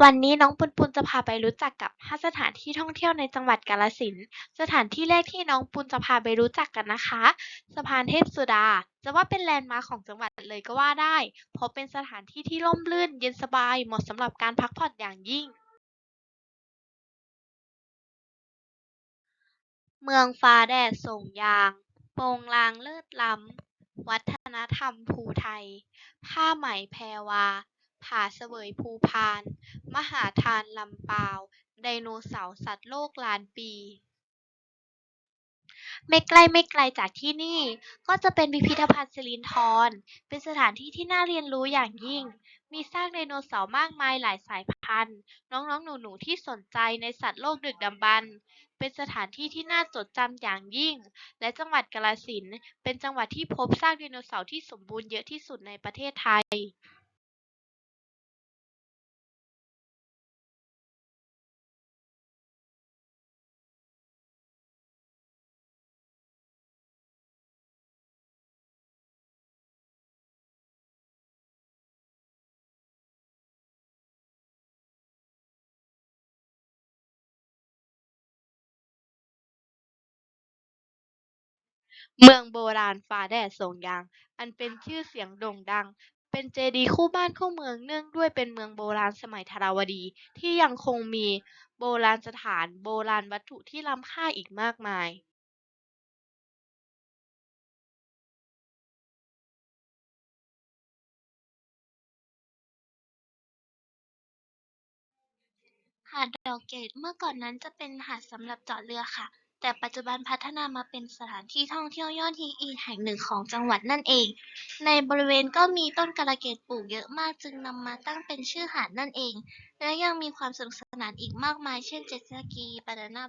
วันนี้น้องปุนปุนจะพาไปรู้จักกับ 5 สถานที่ท่องเที่ยวในจังหวัดกาฬสินธุ์สถานที่แรกที่น้องปุนจะพาไปรู้จักกันนะคะ สะพานเทพสุดา จะว่าเป็นแลนด์มาร์คของจังหวัดเลยก็ว่าได้ เพราะเป็นสถานที่ที่ร่มรื่น เย็นสบาย เหมาะสำหรับการพักผ่อนอย่างยิ่ง เมืองฟ้าแดดส่งยางโปงลางเลิศล้ำ วัฒนธรรมภูไทย ผ้าไหมแพรวาผาเสวยภูพาน มหาทานลำปาว ไดโนเสาร์สัตว์โลกล้านปี ไม่ใกล้ไม่ไกลจากที่นี่ ก็จะเป็นพิพิธภัณฑ์สิรินธรเป็นสถานที่ที่น่าเรียนรู้อย่างยิ่ง มีซากไดโนเสาร์มากมายหลายสายพันธุ์ น้องๆ หนูๆ ที่สนใจในสัตว์โลกดึกดำบรรพ์เป็นสถานที่ที่น่าจดจำอย่างยิ่ง และจังหวัดกาฬสินธุ์เป็นจังหวัดที่พบซากไดโนเสาร์ที่สมบูรณ์เยอะที่สุดในประเทศไทย เมืองโบราณฟ้าแดดส่งยาง อันเป็นชื่อเสียงโด่งดัง เป็นเจดีย์คู่บ้านคู่เมือง เนื่องด้วยเป็นเมืองโบราณสมัยธาราวดี ที่ยังคงมีโบราณสถาน โบราณวัตถุที่ล้ำค่าอีกมากมายหาดดอกเกดเมื่อก่อนนั้นจะเป็นหาดสำหรับจอดเรือค่ะ แต่ปัจจุบันพัฒนามาเป็นสถานที่ท่องเที่ยวยอดฮิตอีกแห่งหนึ่งของจังหวัดนั่นเอง ในบริเวณก็มีต้นกระเกดปลูกเยอะมากจึงนำมาตั้งเป็นชื่อหาดนั่นเอง และยังมีความสนุกสนานอีกมากมายเช่นเจ็ตสกีบานาน่า